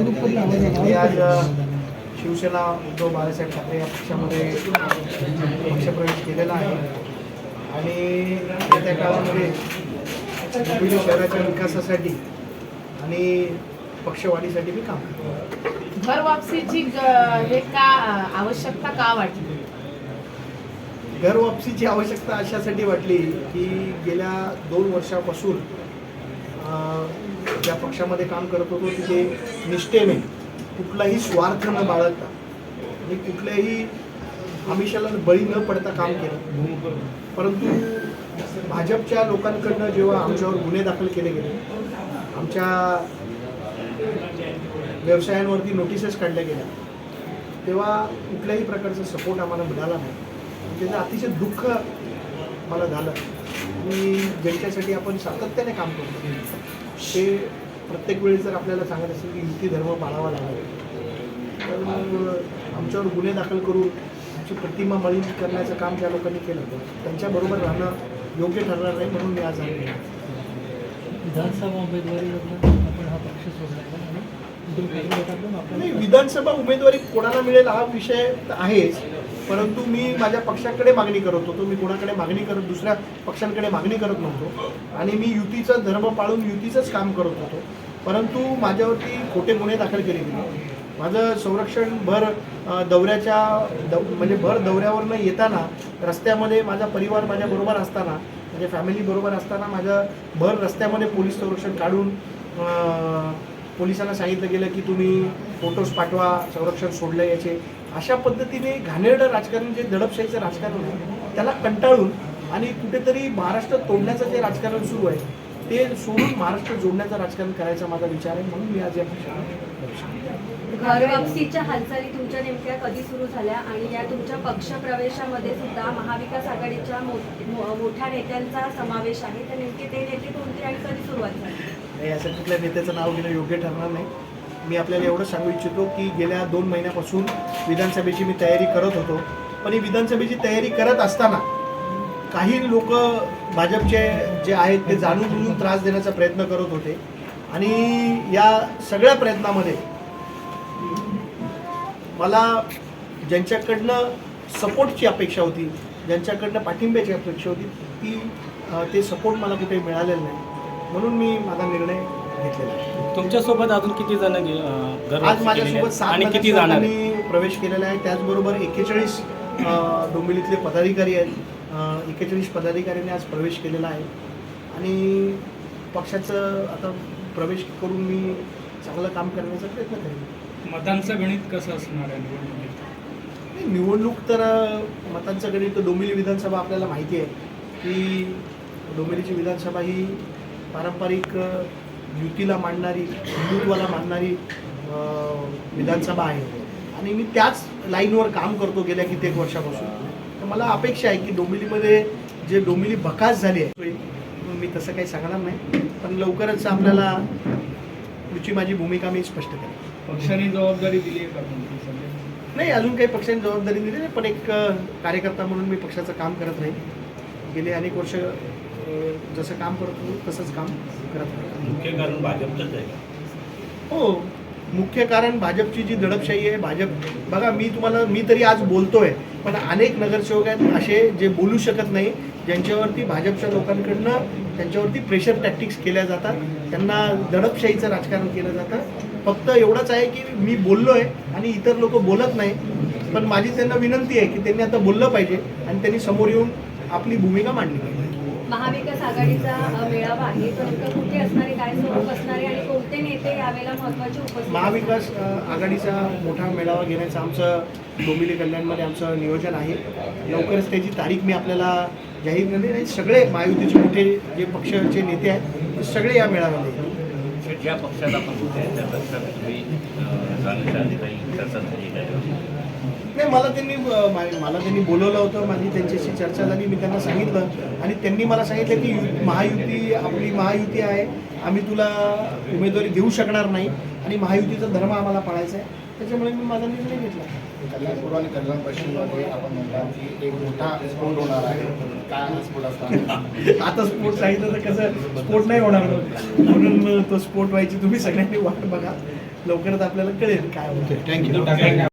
मी आज शिवसेना उद्धव बाळासाहेब ठाकरे या पक्षामध्ये पक्षप्रवेश केलेला आहे. आणि येत्या काळामध्ये शहराच्या विकासासाठी आणि पक्षवाढीसाठी मी काम करतो. घर वापसीची हे का आवश्यकता का वाटली? घर वापसीची आवश्यकता अशासाठी वाटली की गेल्या दोन वर्षापासून ज्या पक्षामध्ये काम करत होतो तिथे निष्ठेने कुठलाही स्वार्थ न बाळगता आणि कुठल्याही आमिषाला बळी न पडता काम केलं. परंतु भाजपच्या लोकांकडनं जेव्हा आमच्यावर गुन्हे दाखल केले गेले आमच्या व्यवसायांवरती नोटिसेस काढल्या गेल्या तेव्हा कुठल्याही प्रकारचा सपोर्ट आम्हाला मिळाला नाही. त्याचं अतिशय दुःख मला झालं. आणि ज्यांच्यासाठी आपण सातत्याने काम करतो ते प्रत्येक वेळी जर आपल्याला सांगत असेल की युती धर्म पाळावा लागेल तर आमच्यावर गुन्हे दाखल करून आमची प्रतिमा मलिन करण्याचं काम ज्या लोकांनी केलं त्यांच्याबरोबर राहणं योग्य ठरणार नाही म्हणून मी आज आलो विधानसभा उमेदवारीवरनं आपण हा पक्ष सोडला नाही विधानसभा उमेदवारी कोणाला मिळेल हा विषय आहेच. परंतु मी माझ्या पक्षाकडे मागणी करत होतो मी कोणाकडे मागणी करत दुसऱ्या पक्षांकडे मागणी करत नव्हतो. आणि मी युतीचा धर्म पाळून युतीचंच काम करत होतो. परंतु माझ्यावरती खोटे गुन्हे दाखल केले गेले. माझं संरक्षण भर दौऱ्याच्या दौ म्हणजे भर दौऱ्यावरनं येताना रस्त्यामध्ये माझा परिवार माझ्याबरोबर असताना म्हणजे फॅमिली बरोबर असताना माझ्या भर रस्त्यामध्ये पोलीस संरक्षण काढून पोलिसांना सांगितलं गेलं की तुम्ही फोटोज पाठवा संरक्षण सोडलं याचे. अशा पद्धतीने घाणेरडं राजकारण जे दडपशाहीचं राजकारण आहे त्याला कंटाळून आणि कुठेतरी महाराष्ट्र तोडण्याचं जे राजकारण सुरू आहे ते सोडून महाराष्ट्र जोडण्याचं राजकारण करायचा माझा विचार आहे. म्हणून मी आज या. घर वापसीच्या हालचाली तुमच्या नेमक्या कधी सुरू झाल्या? आणि या तुमच्या पक्ष प्रवेशामध्ये सुद्धा महाविकास आघाडीच्या मोठ्या नेत्यांचा समावेश आहे. तर नेमके ते नेते कोणते आणि कधी सुरुवात झाली? नाही असं कुठल्या नेत्याचं नाव घेणं योग्य ठरणार नाही. मी आपल्याला एवढं सांगू इच्छितो की गेल्या दोन महिन्यापासून विधानसभेची मी तयारी करत होतो. पण ही विधानसभेची तयारी करत असताना काही लोक भाजपचे जे आहेत ते जाणून बुजून त्रास देण्याचा प्रयत्न करत होते. आणि या सगळ्या प्रयत्नामध्ये मला ज्यांच्याकडनं सपोर्टची अपेक्षा होती ज्यांच्याकडनं पाठिंब्याची अपेक्षा होती ती ते सपोर्ट मला कुठे मिळालेलं नाही. म्हणून मी माझा निर्णय घेतलेला आहे. तुमच्यासोबत अजून किती जण गे- अं, घर आज माझ्यासोबत सात आणि किती जाणार? आहेत? नगरसेवकांनी प्रवेश केलेला आहे. त्याचबरोबर एक्केचाळीस डोंबिवलीतले पदाधिकारी आहेत. एक्केचाळीस पदाधिकाऱ्यांनी आज प्रवेश केलेला आहे. आणि पक्षाचं आता प्रवेश करून मी चांगलं काम करण्याचा प्रयत्न करेन. मतांचं गणित कसं असणार आहे निवडणुकीत? नाही, निवडणूक तर अ, मतांचं गणित डोंबिवली विधानसभा आपल्याला माहिती आहे की डोंबिवलीची विधानसभा ही पारंपरिक अ, युतीला मांडणारी हिंदुत्वाला मांडणारी विधानसभा आहे. आणि मी त्याच लाईनवर काम करतो गेल्या कित्येक वर्षापासून. तर मला अपेक्षा आहे की डोंबिवलीमध्ये जे डोंबिवली बकास झाली आहे मी तसं काही सांगणार नाही पण लवकरच आपल्याला पुढची माझी भूमिका मी स्पष्ट करेन. पक्षाने जबाबदारी दिली आहे का नाही अजून काही पक्षाने जबाबदारी दिली नाही पण एक कार्यकर्ता म्हणून मी पक्षाचं काम करत नाही गेले अनेक वर्ष जसं काम करत तसंच काम करत. मुख्य कारण भाजपचंच आहे का? हो मुख्य कारण भाजपची जी दडपशाही आहे भाजप बघा मी तुम्हाला मी तरी आज बोलतोय पण अनेक नगरसेवक आहेत असे जे बोलू शकत नाही ज्यांच्यावरती भाजपच्या लोकांकडनं त्यांच्यावरती प्रेशर टॅक्टिक्स केल्या जातात त्यांना दडपशाहीचं राजकारण केलं जातं. फक्त एवढंच आहे की मी बोललो आहे आणि इतर लोक बोलत नाही पण माझी त्यांना विनंती आहे की त्यांनी आता बोललं पाहिजे आणि त्यांनी समोर येऊन आपली भूमिका मांडली पाहिजे. महाविकास आघाडीचा मेळावा आहे. तो नेमका कुठे असणार आहे काय स्वरूप असणार आहे आणि कोणते नेते यावेळेला महत्त्वाचे उपस्थित महाविकास आघाडीचा मोठा मेळावा घेण्याचं आमचं डोंबिवली कल्याणमध्ये आमचं नियोजन आहे. लवकरच त्याची तारीख मी आपल्याला जाहीर करते आणि सगळे महायुतीचे मोठे जे पक्षाचे नेते आहेत ते सगळे या तर ज्या पक्षात आपण होते त्या पक्षात तुम्ही नाही मला त्यांनी मला त्यांनी बोलवलं होतं माझी त्यांच्याशी चर्चा झाली मी त्यांना सांगितलं. आणि त्यांनी मला सांगितलं की यु- महायुती आपली महायुती आहे आम्ही तुला उमेदवारी देऊ शकणार नाही. आणि महायुतीचा धर्म आम्हाला पाळायचा आहे. त्याच्यामुळे मी माझा निर्णय घेतला. कल्याण पूर्व आणि कल्याण पश्चिममध्ये आपण की एक मोठा स्फोट होणार आहे. काय स्फोट असणार? आता स्पोर्ट सांगितलं तर कसं स्पोर्ट नाही होणार. म्हणून तो स्पोर्ट व्हायची तुम्ही सगळ्यांनी वाट बघा. लवकरच आपल्याला कळेल काय होतं थँक्यू